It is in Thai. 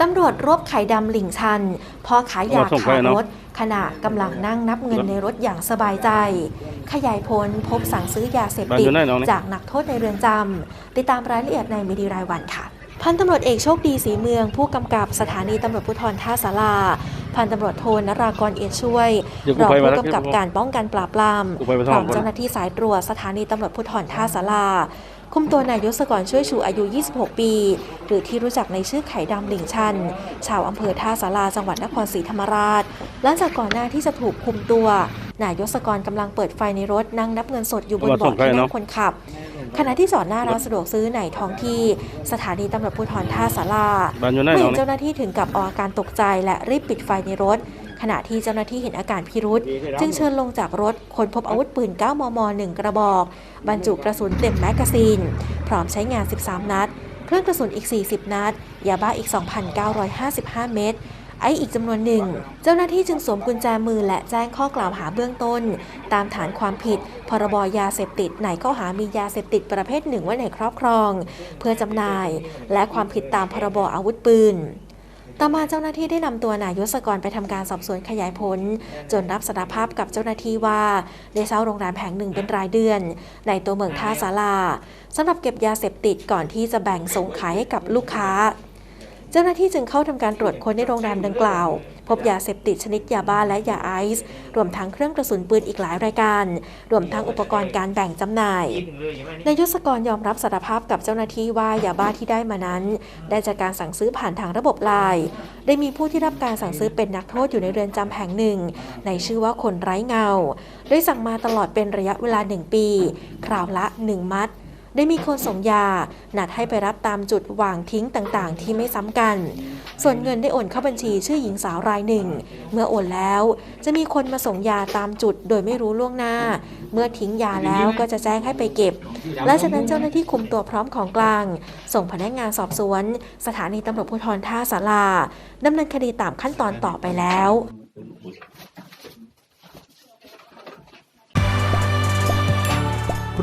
ตำรวจรวบไข่ดำหลิงชันพ่อขายยาเอาส่งไปขารเนอะถขณะกำลังนั่งนับเงินในรถอย่างสบายใจ ขยายผลพบสั่งซื้อยาเสพบ้านติอดยู่ไหนน้องนี่จากนักโทษในเรือนจำติดตามรายละเอียดในมิดีรายวันค่ะ พันตำรวจเอกโชคดีสีเมือง ผู้กำกับสถานีตำรวจภูธรท่าสาราพันตำรวจโทนรากรเอียดช่วยเดี๋ยวกูรองไปมาผู้แล้วกำกับการป้องกันปราบปรามกูไปไปพสร้อองมคนเจ้าหน้าที่สายตรวจสถานีตำรวจภูธรท่าสารา คุมตัวนายยศกรช่วยชูอายุ 26 ปี หรือที่รู้จักในชื่อไข่ดำหลิงชัน ชาวอำเภอท่าสาราจังหวัดนครศรีธรรมราช หลังจากก่อนหน้าที่จะถูกคุมตัวนายยศกรกำลังเปิดไฟในรถนั่งนับเงินสดอยู่บนเอามาเบาะส่งใครที่นั่เนงอะคนขับ ขณะที่จอดหน้าร้านสะดวกซื้อในท้องที่ สถานีตำรวจภูธรท่าสาราบ้านอยู่ไหนเมื่อน้เห็องนนี่เจ้าหน้าที่ถึงกับออกอาการตกใจและรีบปิดไฟในรถ ขณะที่เจ้าหน้าที่เห็นอาการพิรุษจึงเชิญลงจากรถคนพบอาวุธปืน 9 มม 1 กระบอก บรรจุกระสุนเต็มแมกกาซีน พร้อมใช้งาน 13 นัด เครื่องกระสุนอีก 40 นัด ยาบ้าอีก 2,955 เม็ดไออีกจำนวนหนึ่ง เจ้าหน้าที่จึงสวมกุญแจมือและแจ้งข้อกล่าวหาเบื้องต้น ตามฐานความผิด พรบยาเสพติดในข้อหามียาเสพติดประเภทหนึ่งไว้ในครอบครอง เพื่อจำหน่าย และความผิดตามพรบอาวุธปืน ต่อมาเจ้าหน้าที่ได้นำตัวนายยศกรไปทำการสอบสวนขยายผล จนรับสารภาพกับเจ้าหน้าที่ว่าได้เช่าโรงแรมแห่งหนึ่งเป็นรายเดือน ในตัวเมืองท่าสาราสำหรับเก็บยาเสพติดก่อนที่จะแบ่งส่งขายให้กับลูกค้า เจ้าหน้าที่จึงเข้าทำการตรวจค้นในโรงแรมดังกล่าว พบยาเสพติดชนิดยาบ้าและยาไอซ์รวมทั้งเครื่องกระสุนปืนอีกหลายรายการ รวมทั้งอุปกรณ์การแบ่งจำหน่ายนายยศกรยอมรับสารภาพกับเจ้าหน้าที่ว่ายาบ้าที่ได้มานั้น ได้จากการสั่งซื้อผ่านทางระบบไลน์ได้มีผู้ที่รับการสั่งซื้อเป็นนักโทษอยู่ในเรือนจำแห่งหนึ่ง ในชื่อว่าคนไร้เงา ได้สั่งมาตลอดเป็นระยะเวลาหนึ่งปี คราวละหนึ่งมัด ได้มีคนส่งยา นัดให้ไปรับตามจุดวางทิ้งต่างๆ ที่ไม่ซ้ำกัน ส่วนเงินได้โอนเข้าบัญชีชื่อหญิงสาวรายหนึ่ง เมื่อโอนแล้ว จะมีคนมาส่งยาตามจุดโดยไม่รู้ล่วงหน้า เมื่อทิ้งยาแล้วก็จะแจ้งให้ไปเก็บ และจากนั้นเจ้าหน้าที่คุมตัวพร้อมของกลาง ส่งพนักงานสอบสวน สถานีตำรวจภูธรท่าสาราดำเนินคดีตามขั้นตอนต่อไปแล้ว